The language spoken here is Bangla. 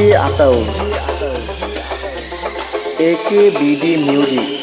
J Ataul A K BD music